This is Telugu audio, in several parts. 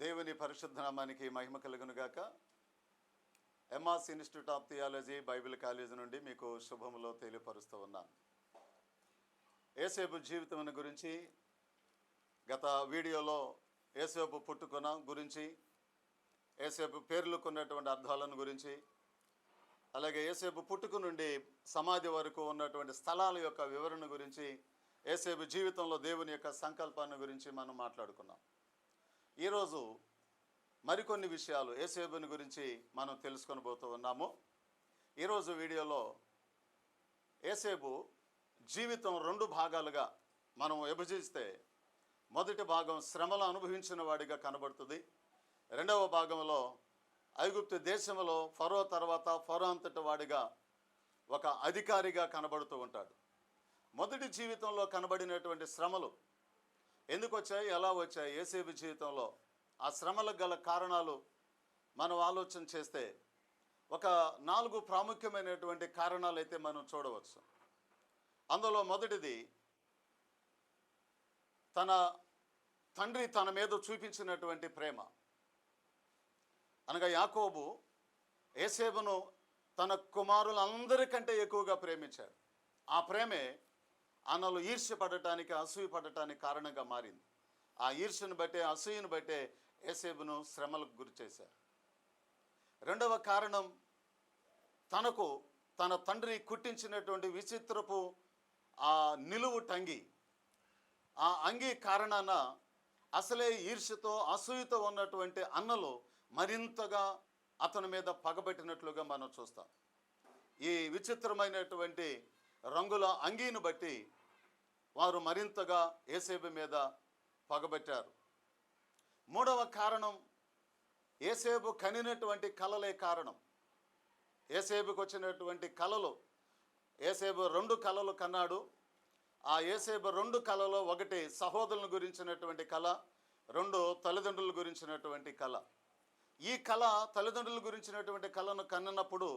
దేవుని పరిశుద్ధ నామానికి మహిమ కలుగునుగాక. M R S institute of theology Bible college నుండి మీకు శుభములో తెలియపరుస్తూ ఉన్నాను. ఏసేపు జీవితం గురించి గత వీడియోలో ఏసేపు పుట్టుకున్న గురించి ఏసేపు పేర్లుకున్నటువంటి అర్థాలను గురించి అలాగే ఏసేపు పుట్టుకు నుండి సమాధి వరకు ఉన్నటువంటి స్థలాల యొక్క వివరణ గురించి ఏసేపు జీవితంలో దేవుని యొక్క సంకల్పాన్ని గురించి మనం మాట్లాడుకున్నాం. ఈరోజు మరికొన్ని విషయాలు ఏసేబుని గురించి మనం తెలుసుకొని పోతూ ఉన్నాము. ఈరోజు వీడియోలో ఏసేబు జీవితం రెండు భాగాలుగా మనం విభజిస్తే మొదటి భాగం శ్రమలు అనుభవించిన వాడిగా కనబడుతుంది. రెండవ భాగంలో ఐగుప్తు దేశంలో ఫరో తర్వాత ఫరో అంతటి వాడిగా ఒక అధికారిగా కనబడుతూ ఉంటాడు. మొదటి జీవితంలో కనబడినటువంటి శ్రమలు ఎందుకు వచ్చాయి ఎలా వచ్చాయి? ఏసేబు జీవితంలో ఆ శ్రమలకు గల కారణాలు మనం ఆలోచన చేస్తే ఒక నాలుగు ప్రాముఖ్యమైనటువంటి కారణాలు అయితే మనం చూడవచ్చు. అందులో మొదటిది తన తండ్రి తన మీద చూపించినటువంటి ప్రేమ. అనగా యాకోబు ఏసేబును తన కుమారులందరికంటే ఎక్కువగా ప్రేమించాడు. ఆ ప్రేమే అన్నలు ఈర్ష్య పడటానికి అసూయ పడటానికి కారణంగా మారింది. ఆ ఈర్ష్యను బట్టే అసూయను బట్టే ఏసేబును శ్రమలకు గురి చేశారు. రెండవ కారణం తనకు తన తండ్రి కుట్టించినటువంటి విచిత్రపు ఆ నిలువు టంగి. ఆ అంగీ కారణాన అసలే ఈర్ష్యతో అసూయతో ఉన్నటువంటి అన్నలు మరింతగా అతని మీద పగబెట్టినట్లుగా మనం చూస్తాం. ఈ విచిత్రమైనటువంటి రంగుల అంగీని బట్టి వారు మరింతగా ఏసేబు మీద పగబెట్టారు. మూడవ కారణం ఏసేబు కనినటువంటి కలలే కారణం. ఏసేబుకు వచ్చినటువంటి కలలు ఏసేబు రెండు కలలు కన్నాడు. ఆ ఏసేబు రెండు కళలో ఒకటి సహోదరుల గురించినటువంటి కళ రెండు తల్లిదండ్రుల గురించినటువంటి కళ. ఈ కళ తల్లిదండ్రుల గురించినటువంటి కళను కన్నప్పుడు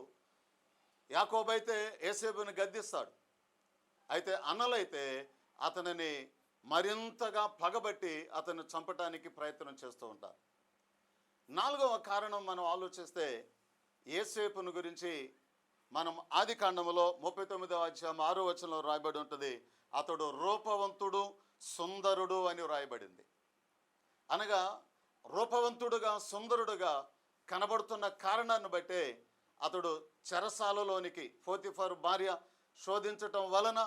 యాకోబైతే ఏసేబుని గద్దిస్తాడు. అయితే అన్నలైతే అతనిని మరింతగా పగబట్టి అతన్ని చంపటానికి ప్రయత్నం చేస్తూ ఉంటారు నాలుగవ కారణం మనం ఆలోచిస్తే ఏసేపును గురించి మనం ఆది కాండంలో ముప్పై తొమ్మిదవ అధ్యాయం ఆరో వచనంలో రాయబడి ఉంటుంది. అతడు రూపవంతుడు సుందరుడు అని రాయబడింది. అనగా రూపవంతుడుగా సుందరుడుగా కనబడుతున్న కారణాన్ని బట్టే అతడు చెరసాలలోనికి ఫోతిఫర్ భార్య శోధించటం వలన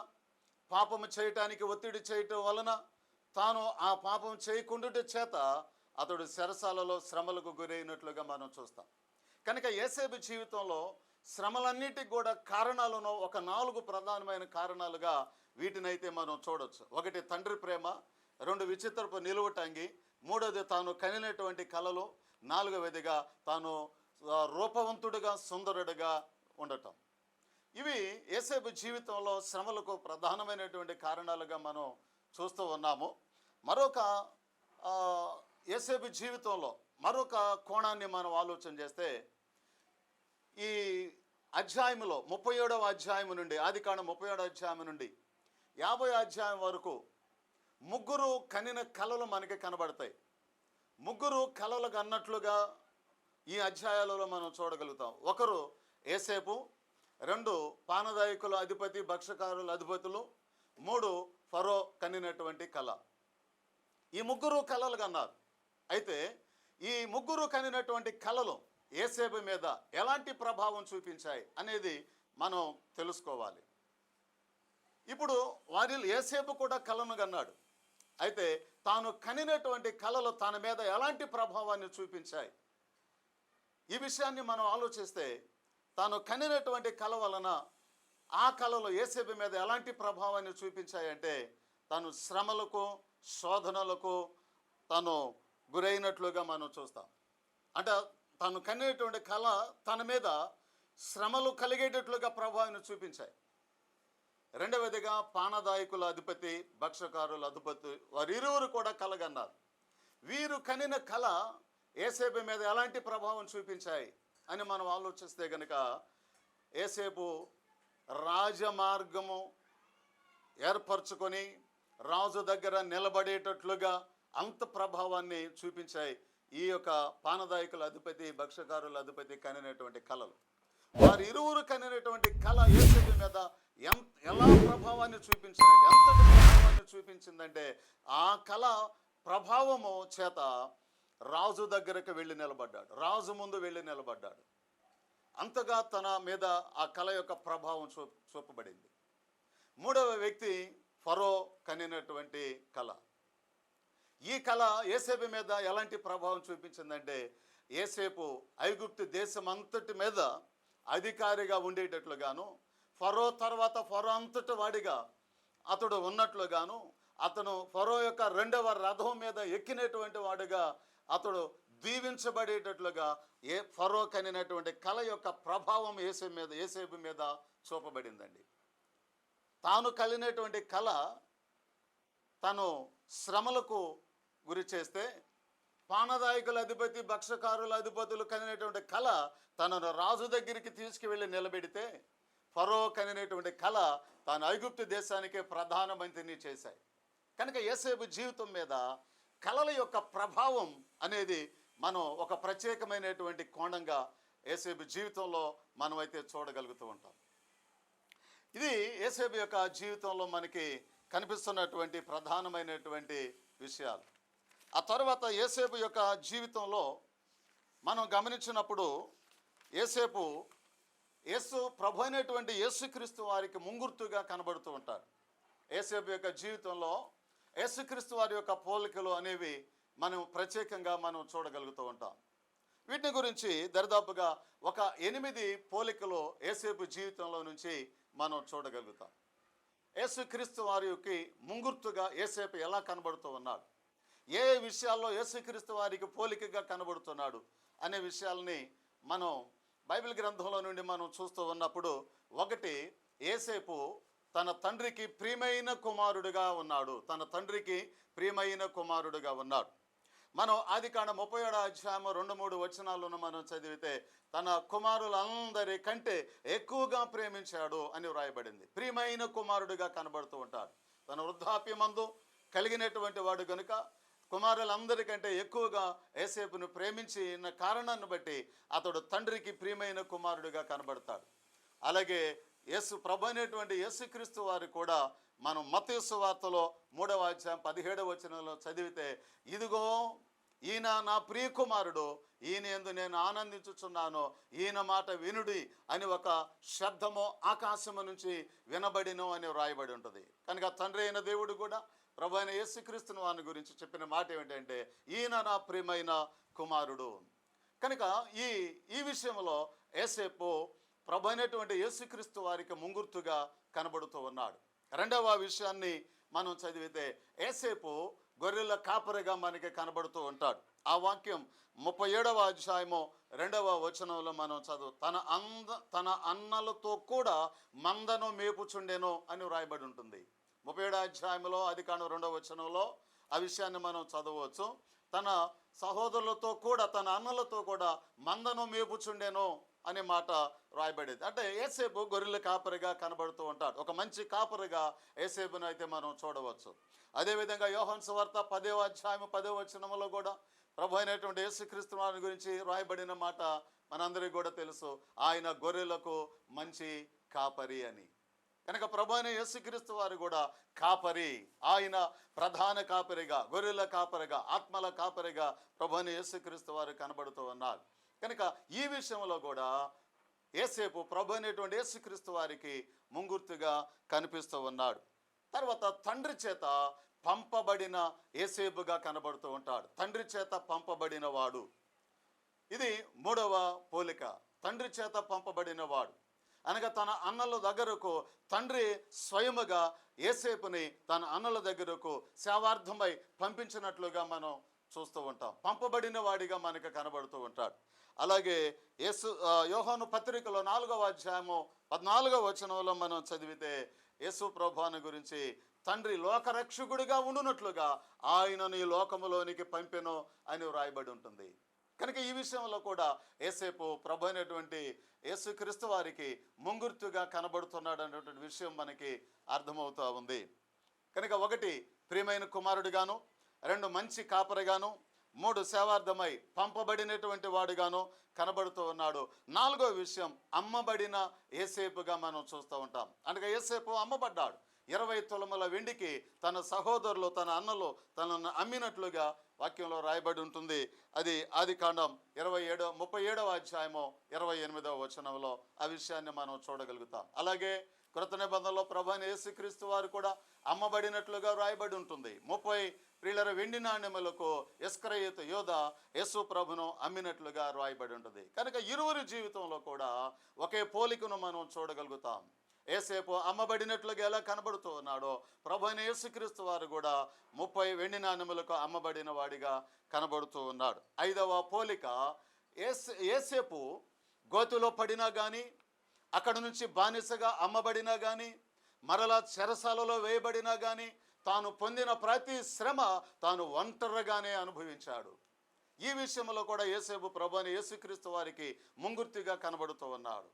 పాపము చేయటానికి ఒత్తిడి చేయటం వలన తాను ఆ పాపం చేయకుండుట చేత అతడు శరసాలలో శ్రమలకు గురైనట్లుగా మనం చూస్తాం. కనుక ఏసేబు జీవితంలో శ్రమలన్నిటికి కూడా కారణాలను ఒక నాలుగు ప్రధానమైన కారణాలుగా వీటినైతే మనం చూడొచ్చు. ఒకటి తండ్రి ప్రేమ రెండు విచిత్రపు నిలువటంగి మూడోది తాను కనినటువంటి కళలు నాలుగవదిగా తాను రూపవంతుడిగా సుందరుడిగా ఉండటం. ఇవి ఏసేపు జీవితంలో శ్రమలకు ప్రధానమైనటువంటి కారణాలుగా మనం చూస్తూ ఉన్నాము. మరొక ఏసేపు జీవితంలో మరొక కోణాన్ని మనం ఆలోచన చేస్తే ఈ అధ్యాయంలో ముప్పై ఏడవ అధ్యాయం నుండి ఆదికాండం ముప్పై ఏడవ అధ్యాయం నుండి యాభై అధ్యాయం వరకు ముగ్గురు కనిన కళలు మనకి కనబడతాయి. ముగ్గురు కళలు అన్నట్లుగా ఈ అధ్యాయాలలో మనం చూడగలుగుతాం. ఒకరు ఏసేపు రెండు పానదాయకుల అధిపతి భక్షకారుల అధిపతులు. మూడు ఫరో కనినటువంటి కళ. ఈ ముగ్గురు కళలు కన్నారు. అయితే ఈ ముగ్గురు కనినటువంటి కళలు ఏసేపు మీద ఎలాంటి ప్రభావం చూపించాయి అనేది మనం తెలుసుకోవాలి. ఇప్పుడు వారిలో ఏసేపు కూడా కళను కన్నాడు. అయితే తాను కనినటువంటి కళలు తన మీద ఎలాంటి ప్రభావాన్ని చూపించాయి? ఈ విషయాన్ని మనం ఆలోచిస్తే తాను కనినటువంటి కళ వలన ఆ కళలు ఏసేపు మీద ఎలాంటి ప్రభావాన్ని చూపించాయంటే తను శ్రమలకు శోధనలకు తను గురైనట్లుగా మనం చూస్తాం. అంటే తను కనినటువంటి కళ తన మీద శ్రమలు కలిగేటట్లుగా ప్రభావాన్ని చూపించాయి. రెండవదిగా పానదాయకుల అధిపతి భక్షకారుల అధిపతి వారిరువురు కూడా కలగన్నారు. వీరు కనిన కళ ఏసేపు మీద ఎలాంటి ప్రభావం చూపించాయి? అని మనం ఆలోచిస్తే కనుక ఏసేపు రాజమార్గము ఏర్పరచుకొని రాజు దగ్గర నిలబడేటట్లుగా అంత ప్రభావాన్ని చూపించాయి ఈ యొక్క పానదాయకుల అధిపతి భక్ష్యకారుల అధిపతి కనినటువంటి కళలు. వారి ఇరువురు కనినటువంటి కళ ఏసేపు మీద ఎంత ఎలా ప్రభావాన్ని చూపించిందంటే ఎంత ప్రభావాన్ని చూపించిందంటే ఆ కళ ప్రభావము చేత రాజు దగ్గరకు వెళ్ళి నిలబడ్డాడు. రాజు ముందు వెళ్ళి నిలబడ్డాడు. అంతగా తన మీద ఆ కళ యొక్క ప్రభావం చూ చూపబడింది. మూడవ వ్యక్తి ఫరో కనినటువంటి కళ. ఈ కళ ఏసేపు మీద ఎలాంటి ప్రభావం చూపించిందంటే ఏసేపు ఐగుప్తు దేశం అంతటి మీద అధికారిగా ఉండేటట్లుగాను ఫరో తర్వాత ఫరో అంతటి వాడిగా అతడు ఉన్నట్లుగాను అతను ఫరో యొక్క రెండవ రథం మీద ఎక్కినటువంటి వాడుగా అతడు దీవించబడేటట్లుగా ఏ ఫరో అనేటువంటి కళ యొక్క ప్రభావం ఏసే మీద ఏసేపు మీద చూపబడిందండి. తాను కలిగినటువంటి కళ తను శ్రమలకు గురి చేస్తే పానదాయకుల అధిపతి భక్షకారుల అధిపతులు కనినటువంటి కళ తనను రాజు దగ్గరికి తీసుకువెళ్ళి నిలబెడితే ఫరో కనినటువంటి కళ తాను ఐగుప్తు దేశానికి ప్రధానమంత్రిని చేశాయి. కనుక ఏసేపు జీవితం మీద కళల యొక్క ప్రభావం అనేది మనం ఒక ప్రత్యేకమైనటువంటి కోణంగా ఏసేబు జీవితంలో మనమైతే చూడగలుగుతూ ఉంటాం. ఇది ఏసేబు యొక్క జీవితంలో మనకి కనిపిస్తున్నటువంటి ప్రధానమైనటువంటి విషయాలు. ఆ తర్వాత ఏసేపు యొక్క జీవితంలో మనం గమనించినప్పుడు ఏసేపు యేసు ప్రభు అయినటువంటి యేసుక్రీస్తు వారికి ముంగుర్తుగా కనబడుతూ ఉంటారు ఏసేపు యొక్క జీవితంలో యేసుక్రీస్తు వారి యొక్క పోలికలు అనేవి మనం ప్రత్యేకంగా మనం చూడగలుగుతూ ఉంటాం. వీటిని గురించి దరిదాపుగా ఒక ఎనిమిది పోలికలు ఏసేపు జీవితంలో నుంచి మనం చూడగలుగుతాం. యేసుక్రీస్తు వారికి ముంగుర్తుగా ఏసేపు ఎలా కనబడుతూ ఉన్నాడు? ఏ విషయాల్లో యేసుక్రీస్తు వారికి పోలికగా కనబడుతున్నాడు అనే విషయాల్ని మనం బైబిల్ గ్రంథంలో నుండి మనం చూస్తూ ఉన్నప్పుడు ఒకటి ఏసేపు తన తండ్రికి ప్రియమైన కుమారుడుగా ఉన్నాడు. తన తండ్రికి ప్రియమైన కుమారుడుగా ఉన్నాడు. మనం ఆది కాండ ముప్పై ఏడో అధ్యాయం రెండు మూడు వచనాలను మనం చదివితే తన కుమారులందరి కంటే ఎక్కువగా ప్రేమించాడు అని వ్రాయబడింది. ప్రియమైన కుమారుడిగా కనబడుతూ ఉంటాడు. తన వృద్ధాప్యమందు కలిగినటువంటి వాడు కనుక కుమారులందరికంటే ఎక్కువగా ఏసేపును ప్రేమించిన కారణాన్ని బట్టి అతడు తండ్రికి ప్రియమైన కుమారుడిగా కనబడతాడు. అలాగే యేసు ప్రభు అనేటువంటి యేసుక్రీస్తు వారు కూడా మనం మతేసు వార్తలో మూడవ అధ్యాయం పదిహేడవ వచనంలో చదివితే ఇదిగో ఈయన నా ప్రియ కుమారుడు ఈయన ఎందు నేను ఆనందించుచున్నాను ఈయన మాట వినుడి అని ఒక శబ్దము ఆకాశము నుంచి వినబడిను అని వ్రాయబడి ఉంటుంది. కనుక తండ్రి అయిన దేవుడు కూడా ప్రభు అయిన యేసుక్రీస్తుని వారిని గురించి చెప్పిన మాట ఏమిటంటే ఈయన నా ప్రియమైన కుమారుడు. కనుక ఈ ఈ విషయంలో ఏసేపు ప్రభు అయినటువంటి యేసుక్రీస్తు వారికి ముంగుర్తుగా కనబడుతూ ఉన్నాడు. రెండవ విషయాన్ని మనం చదివితే ఏసేపు గొర్రెల కాపరిగా మనకి కనబడుతూ ఉంటాడు. ఆ వాక్యం ముప్పై ఏడవ అధ్యాయము రెండవ వచనంలో మనం చదువు తన అంద తన అన్నలతో కూడా మందను మేపుచుండెను అని వ్రాయబడి ఉంటుంది. ముప్పై ఏడవ అధ్యాయంలో అది కాను రెండవ వచనంలో ఆ విషయాన్ని మనం చదవచ్చు. తన సహోదరులతో కూడా తన అన్నలతో కూడా మందను మేపుచుండెను అనే మాట రాయబడేది. అంటే ఏసేపు గొర్రెల కాపరిగా కనబడుతూ ఉంటాడు. ఒక మంచి కాపరిగా ఏసేపును అయితే మనం చూడవచ్చు. అదేవిధంగా యోహన్ సువార్త పదేవ అధ్యాయం పదేవ వచనంలో కూడా ప్రభు అయినటువంటి యేసుక్రీస్తు వారి గురించి రాయబడిన మాట మనందరికీ కూడా తెలుసు. ఆయన గొర్రెలకు మంచి కాపరి అని. కనుక ప్రభు అయిన యేసుక్రీస్తు వారు కూడా కాపరి. ఆయన ప్రధాన కాపరిగా గొర్రెల కాపరిగా ఆత్మల కాపరిగా ప్రభు అయిన యేసుక్రీస్తు వారు కనబడుతూ ఉన్నారు. కనుక ఈ విషయంలో కూడా ఏసేపు ప్రభు అనేటువంటి యేసుక్రీస్తు వారికి ముంగుర్తుగా కనిపిస్తూ ఉన్నాడు. తర్వాత తండ్రి చేత పంపబడిన ఏసేపుగా కనబడుతూ ఉంటాడు. తండ్రి చేత పంపబడిన వాడు. ఇది మూడవ పోలిక. తండ్రి చేత పంపబడిన వాడు. అనగా తన అన్నల దగ్గరకు తండ్రి స్వయముగా ఏసేపుని తన అన్నల దగ్గరకు సేవార్థమై పంపించినట్లుగా మనం చూస్తూ ఉంటాం. పంపబడిన వాడిగా మనకు కనబడుతూ ఉంటాడు. అలాగే యేసు ఆ, యోహాను పత్రికలో నాలుగవ అధ్యాయము పద్నాలుగవ వచనంలో మనం చదివితే యేసు ప్రభాను గురించి తండ్రి లోకరక్షకుడిగా ఉండునట్లుగా ఆయనను ఈ లోకములోనికి పంపెను అని వ్రాయబడి ఉంటుంది. కనుక ఈ విషయంలో కూడా ఏసేపు ప్రభు అయినటువంటి యేసుక్రీస్తు వారికి ముంగుర్తుగా కనబడుతున్నాడు అనేటువంటి విషయం మనకి అర్థమవుతూ ఉంది. కనుక ఒకటి ప్రియమైన కుమారుడిగాను రెండు మంచి కాపరిగాను మూడు సేవార్థమై పంపబడినటువంటి వాడుగాను కనబడుతూ ఉన్నాడు. నాలుగో విషయం అమ్మబడిన ఏసేపుగా మనం చూస్తూ ఉంటాం. అనగా ఏసేపు అమ్మబడ్డాడు. ఇరవై తులముల వెండికి తన సహోదరులు తన అన్నలు తనను అమ్మినట్లుగా వాక్యంలో రాయబడి ఉంటుంది. అది ఆది కాండం ఇరవై ఏడో ముప్పై ఏడవ అధ్యాయము ఇరవై ఎనిమిదవ వచనంలో ఆ విషయాన్ని మనం చూడగలుగుతాం. అలాగే కృత నిబంధనలో ప్రభాని యేసుక్రీస్తు వారు కూడా అమ్మబడినట్లుగా రాయబడి ఉంటుంది. ముప్పై ప్రియులర వెండి నాణ్యములకు ఎస్క్రయేత యోధ యేసు ప్రభును అమ్మినట్లుగా రాయబడి ఉంటుంది. కనుక ఇరువురి జీవితంలో కూడా ఒకే పోలికను మనం చూడగలుగుతాం. ఏసేపు అమ్మబడినట్లుగా ఎలా కనబడుతూ ఉన్నాడో ప్రభు అయిన యేసుక్రీస్తు వారు కూడా ముప్పై వెండి నాణ్యములకు అమ్మబడిన వాడిగా కనబడుతూ ఉన్నాడు. ఐదవ పోలిక ఏసే ఏసేపు గోతులో పడినా కానీ అక్కడ నుంచి బానిసగా అమ్మబడినా కానీ మరలా చెరసాలలో వేయబడినా కానీ తాను పొందిన ప్రతి శ్రమ తాను ఒంటరిగానే అనుభవించాడు. ఈ విషయంలో కూడా యేసేపు ప్రభు అని యేసుక్రీస్తు వారికి ముంగుర్తిగా కనబడుతూ ఉన్నాడు.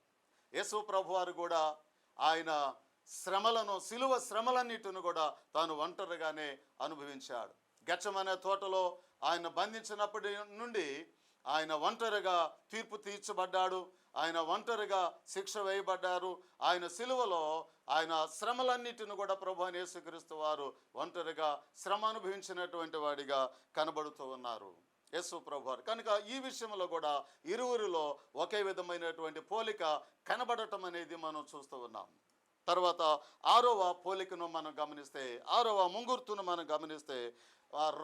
యేసు ప్రభు వారు కూడా ఆయన శ్రమలను సిలువ శ్రమలన్నిటిని కూడా తాను ఒంటరిగానే అనుభవించాడు. గచ్చమనే తోటలో ఆయన బంధించినప్పటి నుండి ఆయన ఒంటరిగా తీర్పు తీర్చబడ్డాడు. ఆయన ఒంటరిగా శిక్ష వేయబడ్డారు. ఆయన సిలువలో ఆయన శ్రమలన్నిటిని కూడా ప్రభు అని యేసుక్రీస్తు వారు ఒంటరిగా శ్రమ అనుభవించినటువంటి వాడిగా కనబడుతూ ఉన్నారు. యేసు ప్రభువారు కనుక ఈ విషయంలో కూడా ఇరువురిలో ఒకే విధమైనటువంటి పోలిక కనబడటం అనేది మనం చూస్తూ ఉన్నాం. తర్వాత ఆరవ పోలికను మనం గమనిస్తే ఆరవ ముంగుర్తును మనం గమనిస్తే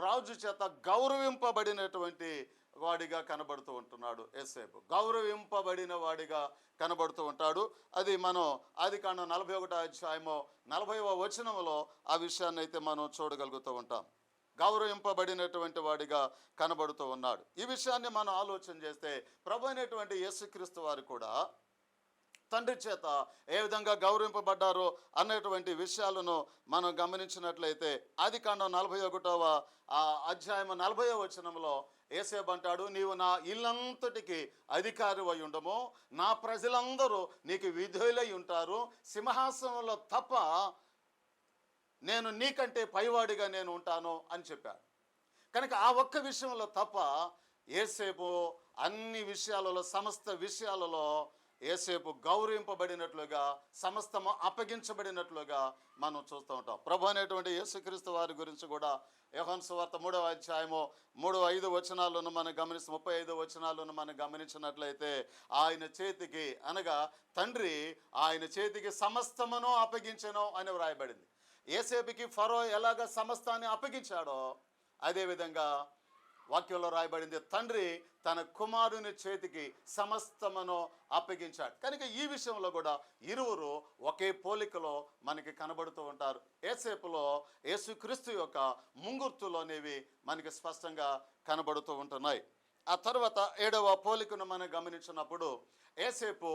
రాజు చేత గౌరవింపబడినటువంటి వాడిగా కనబడుతూ ఉంటున్నాడు ఏసేపు. గౌరవింపబడిన వాడిగా కనబడుతూ ఉంటాడు. అది మనం ఆది కాండం నలభై ఒకటో అధ్యాయము నలభైవ వచనంలో ఆ విషయాన్ని అయితే మనం చూడగలుగుతూ ఉంటాం. గౌరవింపబడినటువంటి వాడిగా కనబడుతూ ఉన్నాడు. ఈ విషయాన్ని మనం ఆలోచన చేస్తే ప్రభు అయినటువంటి యేసుక్రీస్తు వారు కూడా తండ్రి చేత ఏ విధంగా గౌరవింపబడ్డారో అన్నటువంటి విషయాలను మనం గమనించినట్లయితే ఆది కాండం నలభై ఒకటవ ఆ అధ్యాయం నలభై వచనంలో ఏసేబ్ అంటాడు నీవు నా ఇల్లంతటికి అధికారి అయి ఉండము. నా ప్రజలందరూ నీకు విధులై ఉంటారు. సింహాసనంలో తప్ప నేను నీకంటే పైవాడిగా నేను ఉంటాను అని చెప్పాడు. కనుక ఆ ఒక్క విషయంలో తప్ప ఏసేపు అన్ని విషయాలలో సమస్త విషయాలలో ఏసేపు గౌరవింపబడినట్లుగా సమస్తము అప్పగించబడినట్లుగా మనం చూస్తూ ఉంటాం. ప్రభు అనేటువంటి యేసుక్రీస్తు వారి గురించి కూడా యోహాన్ సువార్త మూడవ అధ్యాయము మూడు ఐదు వచనాలను మనం గమనిస్తే ముప్పై ఐదు వచనాలను మనం గమనించినట్లయితే ఆయన చేతికి అనగా తండ్రి ఆయన చేతికి సమస్తమును అప్పగించను అని వ్రాయబడింది. ఏసేపుకి ఫరో ఎలాగ సమస్తాన్ని అప్పగించాడో అదేవిధంగా వాక్యంలో రాయబడింది తండ్రి తన కుమారుని చేతికి సమస్తమును అప్పగించాడు. కనుక ఈ విషయంలో కూడా ఇరువురు ఒకే పోలికలో మనకి కనబడుతూ ఉంటారు. ఏసేపులో యేసుక్రీస్తు యొక్క ముంగుర్తులోనేవి మనకి స్పష్టంగా కనబడుతూ ఉంటున్నాయి. ఆ తర్వాత ఏడవ పోలికను మనం గమనించినప్పుడు ఏసేపు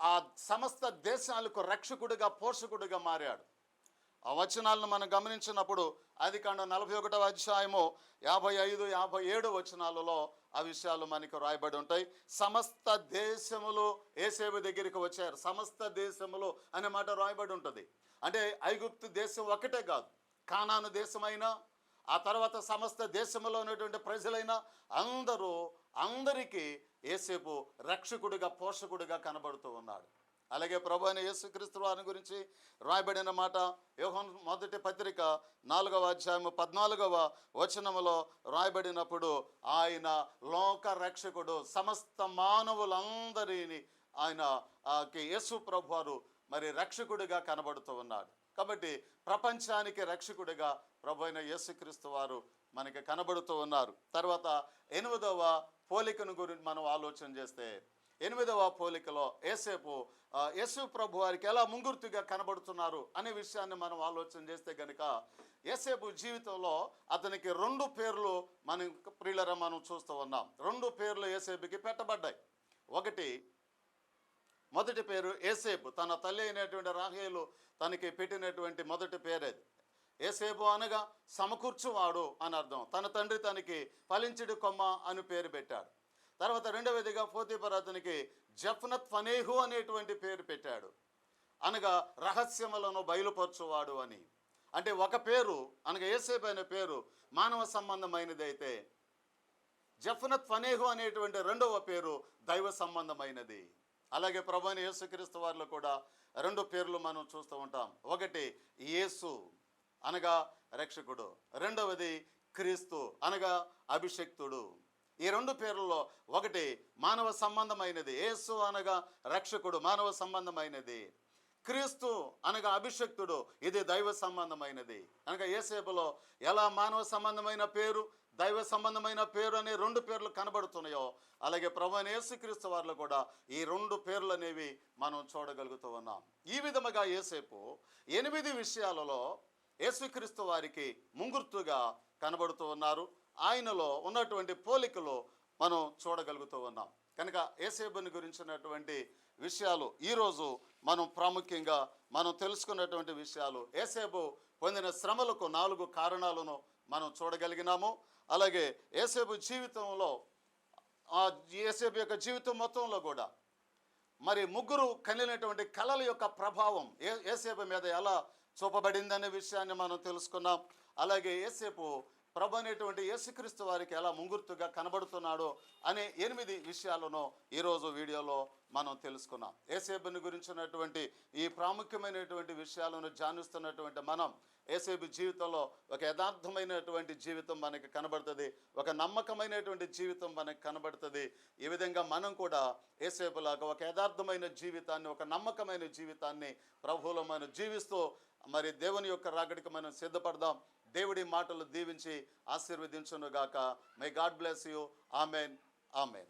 ఆ సమస్త దేశాలకు రక్షకుడిగా పోషకుడిగా మారాడు. ఆ వచనాలను మనం గమనించినప్పుడు అది కాండ నలభై ఒకటవ అధ్యాయము యాభై ఐదు యాభై ఏడు వచనాలలో ఆ విషయాలు మనకి రాయబడి ఉంటాయి. సమస్త దేశములు ఏసేపు దగ్గరికి వచ్చారు. సమస్త దేశములు అనే మాట రాయబడి ఉంటుంది. అంటే ఐగుప్తు దేశం ఒకటే కాదు. కానాను దేశమైనా ఆ తర్వాత సమస్త దేశంలో ఉన్నటువంటి ప్రజలైనా అందరూ అందరికీ ఏసేపు రక్షకుడిగా పోషకుడిగా కనబడుతూ ఉన్నాడు. అలాగే ప్రభు అయిన యేసుక్రీస్తు వారి గురించి రాయబడిన మాట యోహన్ మొదటి పత్రిక నాలుగవ అధ్యాయము పద్నాలుగవ వచనములో రాయబడినప్పుడు ఆయన లోక రక్షకుడు సమస్త మానవులందరినీ ఆయన యేసు ప్రభు వారు మరి రక్షకుడిగా కనబడుతూ ఉన్నాడు. కాబట్టి ప్రపంచానికి రక్షకుడిగా ప్రభు అయిన యేసుక్రీస్తు వారు మనకి కనబడుతూ ఉన్నారు. తర్వాత ఎనిమిదవ పోలికను గురించి మనం ఆలోచన చేస్తే ఎనిమిదవ పోలికలో ఏసేపు యేసు ప్రభు వారికి ఎలా ముంగుర్తిగా కనబడుతున్నారు అనే విషయాన్ని మనం ఆలోచన చేస్తే గనుక ఏసేపు జీవితంలో అతనికి రెండు పేర్లు మనం ప్రియులరా మనం చూస్తూ ఉన్నాం. రెండు పేర్లు ఏసేపుకి పెట్టబడ్డాయి. ఒకటి మొదటి పేరు ఏసేపు తన తల్లి అయినటువంటి రాహేలు తనకి పెట్టినటువంటి మొదటి పేరేది ఏసేపు అనగా సమకూర్చువాడు అని అర్థం. తన తండ్రి తనకి ఫలించుడు కొమ్మ అని పేరు పెట్టాడు. తర్వాత రెండవదిగా పోతీపర్ అతనికి జఫ్నత్ ఫనేహు అనేటువంటి పేరు పెట్టాడు. అనగా రహస్యములను బయలుపరచువాడు అని. అంటే ఒక పేరు అనగా ఏసేపు అనే పేరు మానవ సంబంధమైనది అయితే ఫనేహు అనేటువంటి రెండవ పేరు దైవ సంబంధమైనది. అలాగే ప్రభుని యేసుక్రీస్తు వారిలో కూడా రెండు పేర్లు మనం చూస్తూ ఉంటాం. ఒకటి యేసు అనగా రక్షకుడు. రెండవది క్రీస్తు అనగా అభిషక్తుడు. ఈ రెండు పేర్లలో ఒకటి మానవ సంబంధమైనది. యేసు అనగా రక్షకుడు మానవ సంబంధమైనది. క్రీస్తు అనగా అభిషక్తుడు ఇది దైవ సంబంధమైనది. అనగా ఏసేపులో ఎలా మానవ సంబంధమైన పేరు దైవ సంబంధమైన పేరు అనే రెండు పేర్లు కనబడుతున్నాయో అలాగే ప్రభు యేసుక్రీస్తు వారిలో కూడా ఈ రెండు పేర్లు అనేవి మనం చూడగలుగుతూ ఉన్నాం. ఈ విధముగా ఏసేపు ఎనిమిది విషయాలలో యేసుక్రీస్తు వారికి ముంగుర్తుగా కనబడుతూ ఉన్నారు. ఆయనలో ఉన్నటువంటి పోలికలు మనం చూడగలుగుతూ ఉన్నాం. కనుక ఏసేబుని గురించినటువంటి విషయాలు ఈరోజు మనం ప్రాముఖ్యంగా మనం తెలుసుకున్నటువంటి విషయాలు ఏసేబు పొందిన శ్రమలకు నాలుగు కారణాలను మనం చూడగలిగినాము. అలాగే ఏసేబు జీవితంలో ఆ ఏసేబు యొక్క జీవితం మొత్తంలో కూడా మరి ముగ్గురు కలిగినటువంటి కళల యొక్క ప్రభావం ఏ ఏసేపు మీద ఎలా చూపబడిందనే విషయాన్ని మనం తెలుసుకున్నాం. అలాగే ఏసేపు ప్రభు అనేటువంటి యేసుక్రీస్తు వారికి ఎలా ముంగుర్తుగా కనబడుతున్నాడో అనే ఎనిమిది విషయాలను ఈరోజు వీడియోలో మనం తెలుసుకున్నాం. ఏసేబుని గురించినటువంటి ఈ ప్రాముఖ్యమైనటువంటి విషయాలను ధ్యానిస్తున్నటువంటి మనం ఏసేబు జీవితంలో ఒక యథార్థమైనటువంటి జీవితం మనకి కనబడుతుంది ఒక నమ్మకమైనటువంటి జీవితం మనకి కనబడుతుంది. ఈ విధంగా మనం కూడా ఏసేపులాగా ఒక యథార్థమైన జీవితాన్ని ఒక నమ్మకమైన జీవితాన్ని ప్రభువులో మనం జీవిస్తూ మరి దేవుని యొక్క రాకడికి మనం సిద్ధపడదాం. దేవుడి మాటలు దీవించి ఆశీర్వదించును గాక my God bless you amen amen